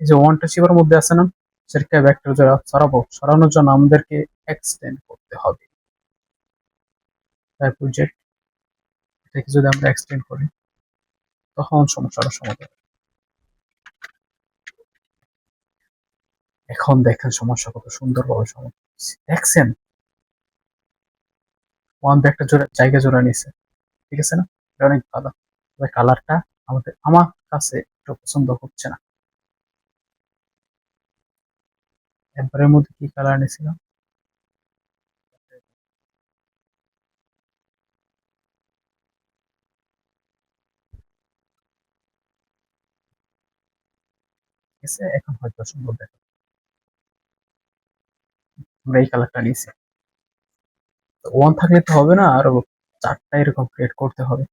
এই যে ওয়ান ওয়ানটা চিপার মধ্যে আছে না, সেটাকে ভেক্টর যারা সরাবো। সরানোর জন্য আমাদেরকে এক্সটেন্ড করতে হবে। তাই প্রজেক্ট এটাকে যদি আমরা এক্সটেন্ড করি, তখন সমস্যাটা সমাধান এখন দেখেন সমস্যা কত সুন্দরভাবে সমাধান। দেখছেন? ওয়ান একটা জোড়া জায়গা জোড়া নিছে ঠিক আছে না? এটা অনেক ভালো। তবে কালারটা আমাদের আমার কাছে একটু পছন্দ হচ্ছে না। একবারের মধ্যে কি কালার ঠিক এখন হয়তো সুন্দর দেখা। আমরা এই কালারটা নিয়েছি। ওয়ান থাকলে তো হবে না, আরও চারটা এরকম ক্রিয়েট করতে হবে।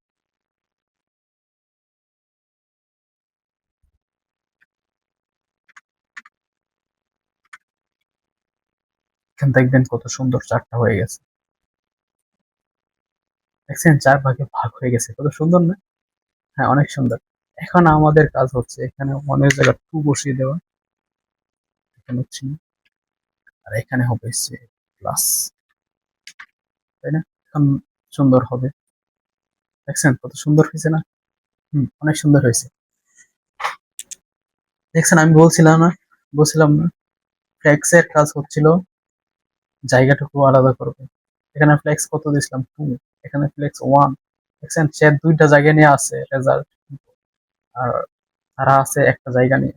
দেখবেন কত সুন্দর চারটা হয়ে গেছে। দেখছেন? চার ভাগে ভাগ হয়ে গেছে। কত সুন্দর না? হ্যাঁ অনেক সুন্দর। এখন আমাদের কাজ হচ্ছে এখানে অনেক জায়গা টু বসিয়ে দেওয়া। এখানে থ্রি আর এখানে হবে হচ্ছে প্লাস তাই না? এখন সুন্দর হবে। দেখছেন? কত সুন্দর হয়েছে না? হুম, অনেক সুন্দর হয়েছে। দেখছেন? আমি বলছিলাম না বলছিলাম না। ফ্লেক্স এর কাজ হচ্ছিল জায়গাটুকু আলাদা করবে। এখানে ফ্লেক্স কত দিছিলাম টু এখানে ফ্লেক্স ওয়ান দেখছেন, সে দুইটা জায়গা নিয়ে আছে রেজাল্ট আর তারা আছে একটা জায়গা নিয়ে।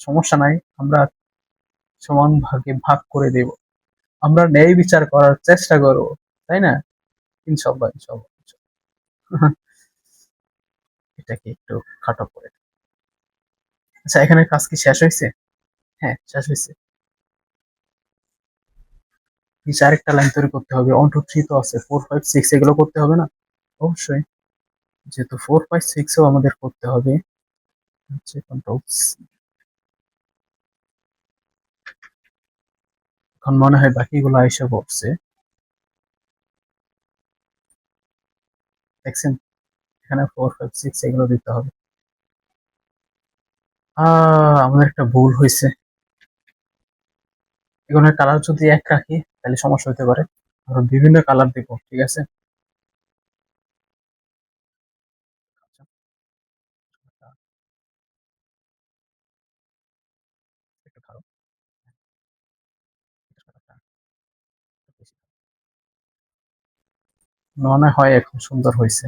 সমস্যা নাই, আমরা সমান ভাগে ভাগ করে দেব। আমরা ন্যায় বিচার করার চেষ্টা করব, তাই না? ইনশাল্লাহ ইনশাল্লাহ। এটাকে একটু খাটো করে। আচ্ছা এখানে কাজ কি শেষ হয়েছে? হ্যাঁ শেষ হয়েছে। নিচে আরেকটা লাইন তৈরি করতে হবে। ওয়ান টু থ্রি তো আছে। ফোর ফাইভ সিক্স এগুলো করতে হবে না? অবশ্যই। যেহেতু ফোর ফাইভ সিক্সও আমাদের করতে হবে। হচ্ছে এখন মনে হয় বাকিগুলো এসে পড়ছে। দেখছেন? এখানে ফোর ফাইভ সিক্স এগুলো দিতে হবে। আমাদের একটা ভুল হয়েছে। এগুলোর কালার যদি এক রাখি, তাহলে সমস্যা হতে পারে। আমরা বিভিন্ন কালার দিব, ঠিক আছে? মনে হয় এখন সুন্দর হয়েছে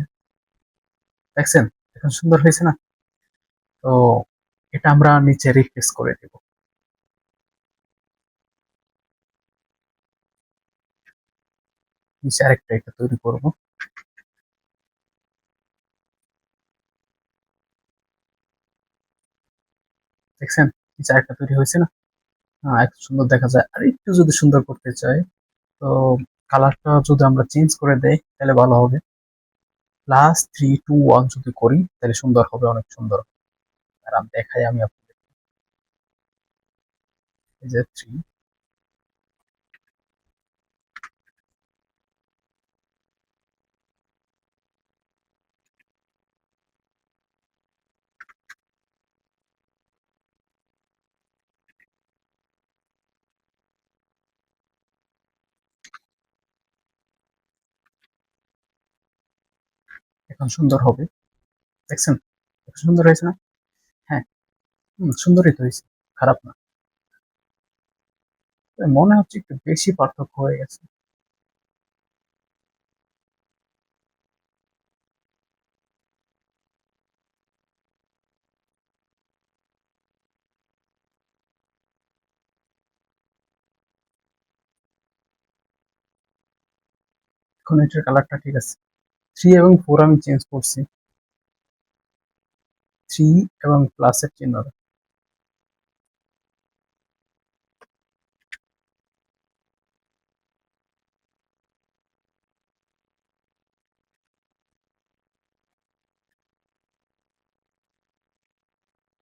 দেখছেন? এখন সুন্দর হয়েছে না? তো এটা আমরা নিচে রিপ্লেস করে দেব। নিচে আরেকটা এটা তৈরি করব। দেখছেন? নিচে আরেকটা তৈরি হয়েছে না? একটু সুন্দর দেখা যায়। আর একটু যদি সুন্দর করতে চাই, তো কালারটা যদি আমরা চেঞ্জ করে দেই, তাহলে ভালো হবে। প্লাস থ্রি টু ওয়ান যদি করি, তাহলে সুন্দর হবে, অনেক সুন্দর। আর দেখাই, আমি আপনাদের এই যে থ্রি এখন সুন্দর হবে। দেখছেন? সুন্দর হয়েছে না? হ্যাঁ। সুন্দরই তো হয়েছে। খারাপ না। মনে হচ্ছে একটু বেশি পার্থক্য হয়ে গেছে। এখন এটার কালারটা ঠিক আছে। থ্রি এবং ফোর আমি চেঞ্জ করছি। থ্রি এবং প্লাসের চিহ্ন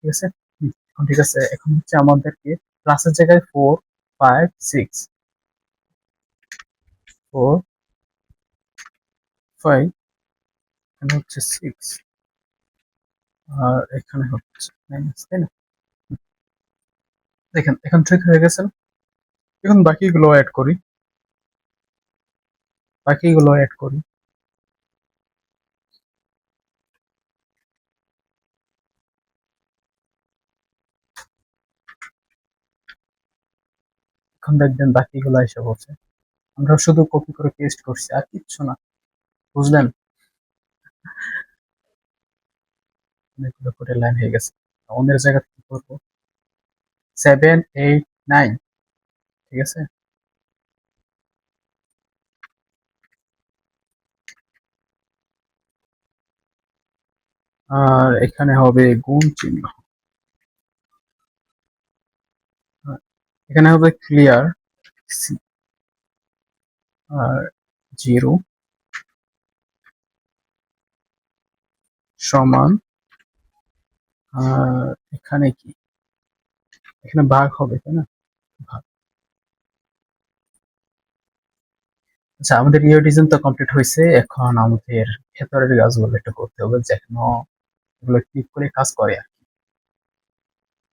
ঠিক আছে? ঠিক আছে, এখন হচ্ছে আমাদেরকে প্লাসের জায়গায় four five six four five এখানে হচ্ছে সিক্স আর এখানে হচ্ছে মাইনাস তাই না? দেখেন, এখন ঠিক হয়ে গেছে? এখন বাকিগুলো অ্যাড করি। বাকিগুলো অ্যাড করি। এখন দেখবেন বাকিগুলো এসে পড়ছে। আমরা শুধু কপি করে পেস্ট করছি, আর কিচ্ছু না। বুঝলেন? অনেকগুলো করে লাইন হয়ে গেছে। অন্যের জায়গা কি করব। সেভেন এইট নাইন ঠিক আছে? আর এখানে হবে গুণ চিহ্ন। এখানে হবে ক্লিয়ার সি আর জিরো সমান এখানে কি? এখানে ভাগ হবে, তাই না? ভাগ। আচ্ছা আমাদের ইও ডিজাইন তো কমপ্লিট হয়েছে, এখন আমাদের ভেতরের গাছগুলো একটু করতে হবে, যেন এগুলো ক্লিক করে কাজ করে আর কি।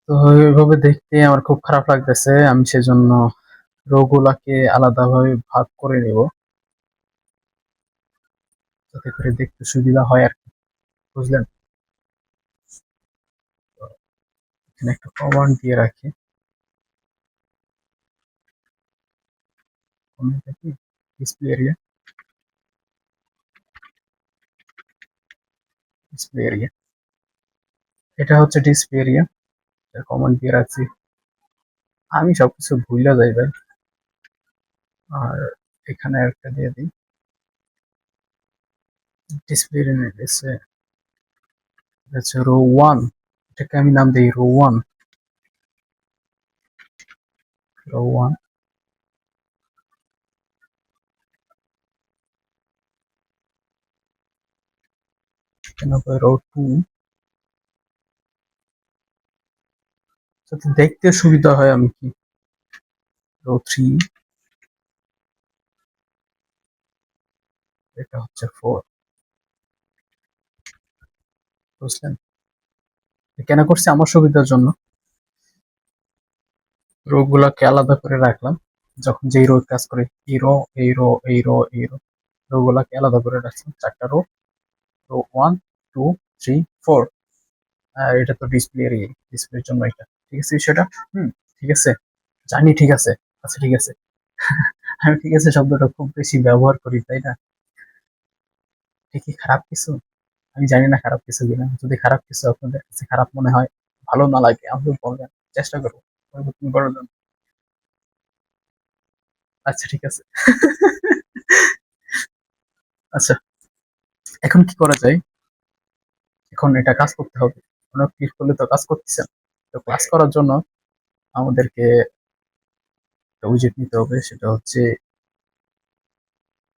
তো এইভাবে দেখতে আমার খুব খারাপ লাগতেছে, আমি সেজন্য রোগুলাকে আলাদাভাবে ভাগ করে নেব। যাতে করে দেখতে সুবিধা হয় আর বুঝলেন? এখানে একটা কমান্ড দিয়ে রাখি। ডিসপ্লে এরিয়া ডিসপ্লে এরিয়া এটা হচ্ছে ডিসপ্লে এরিয়া কমান্ড দিয়ে রাখছি। আমি সবকিছু ভুলে যাই ভাই। আর এখানে একটা দিয়ে দিই। ডিসপ্লে এরিয়া হচ্ছে রো ওয়ান এটাকে আমি নাম দিই রো ওয়ান রো ওয়ান এখানে হবে রো টু যাতে দেখতে সুবিধা হয় আমি কি রো থ্রি এটা হচ্ছে ফোর বুঝলেন? কেন করছি আমার সুবিধার জন্য। রো গুলাকে আলাদা করে রাখলাম। যখন যেই রোগ কাজ করে এই রো এই রো এই রো এই রো রো গুলাকে আলাদা করে রাখলাম। চারটা row row one, two, three, four. আর এটা তো ডিসপ্লে এরিয়া ডিসপ্লের জন্য এটা। ঠিক আছে সেটা হুম, ঠিক আছে। জানি ঠিক আছে। আচ্ছা ঠিক আছে। আমি ঠিক আছে শব্দটা খুব বেশি ব্যবহার করি, তাই না? ঠিকই খারাপ কিছু? আমি জানি না খারাপ কিছু কিনা। যদি খারাপ কিছু আপনাদের কাছে খারাপ মনে হয়, ভালো না লাগে আমাকে বলবেন, চেষ্টা করব পরিবর্তন করার জন্য। আচ্ছা ঠিক আছে। আচ্ছা এখন কি করা যায়? এখন এটা কাজ করতে হবে। কোনো ক্লিক করলে তো কাজ করতেছে না। তো ক্লাস করার জন্য আমাদেরকে উইজেট নিতে হবে, সেটা হচ্ছে